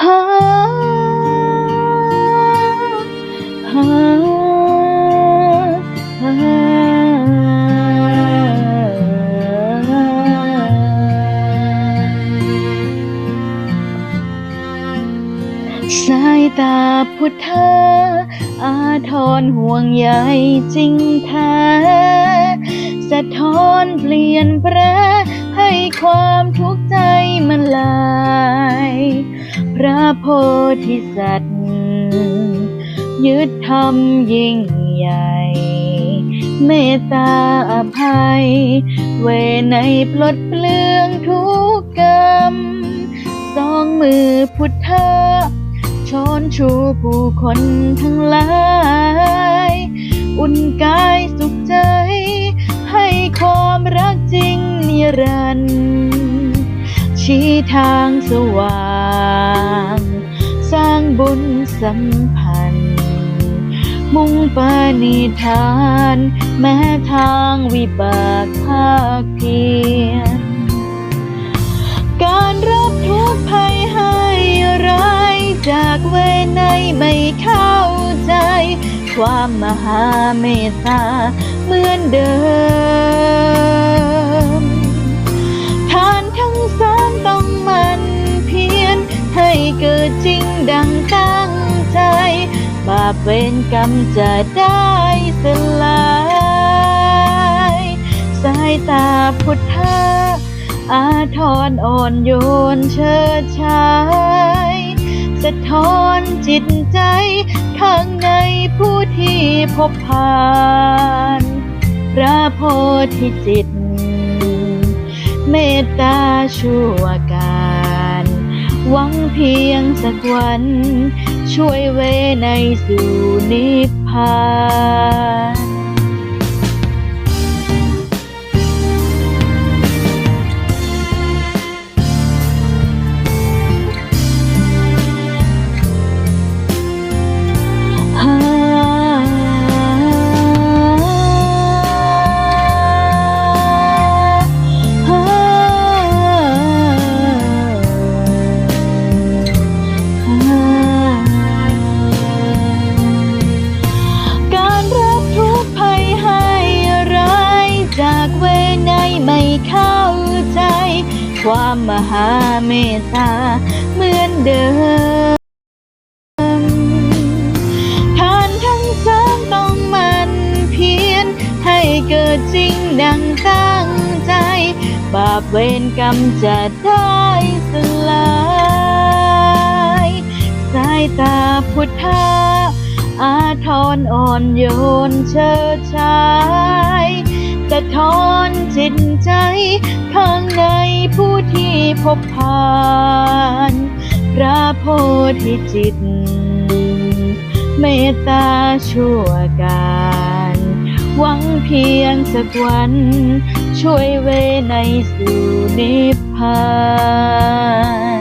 หาหาหาสายตาพุทธาอาทรห่วงใยจริงแท้สะท้อนเปลี่ยนแปรให้ความทุกข์ใจมันลา โพธิสัตว์ ยึดธรรมยิ่งใหญ่ เมตตาอภัย เวในปลดเปลื้องทุกกรรม สองมือพุทธะช้อนชูผู้คนทั้งหลาย อุ่นกายสุขใจ ให้ความรักจริงนิรันดร์ ชี้ทางสว่าง สร้างบุญสัมพันธ์ มุ่งปณิธาน แม้ทางวิบากภาคเพียรการรับทุกภัยให้ร้ายจากเวไนไม่เข้าใจ ความมหาเมตตาเหมือนเดิม เกิดจริงดังตั้งใจ บาปเวรกรรมจะได้สลาย สายตาพุทธะอาทรอ่อนโยนเชิดชายสะท้อนจิตใจ ข้างในผู้ที่พบผ่าน พระโพธิจิต เมตตาชั่วกา หวังเพียงสักวัน ช่วยเวในสู่นิพพาน จากเวไนไม่เข้าใจ ความมหาเมตตาเหมือนเดิมทานทั้งสามต้องมันเพียรให้เกิดจริงดังตั้งใจ บาปเวรกรรมจะได้สลายสายตาพุทธะอาทรอ่อนโยนเชิดชาย สะท้อนจิตใจ ข้างในผู้ที่พบผ่าน พระโพธิจิต เมตตาชั่วการหวังเพียงสักวัน ช่วยเวในสู่นิพพาน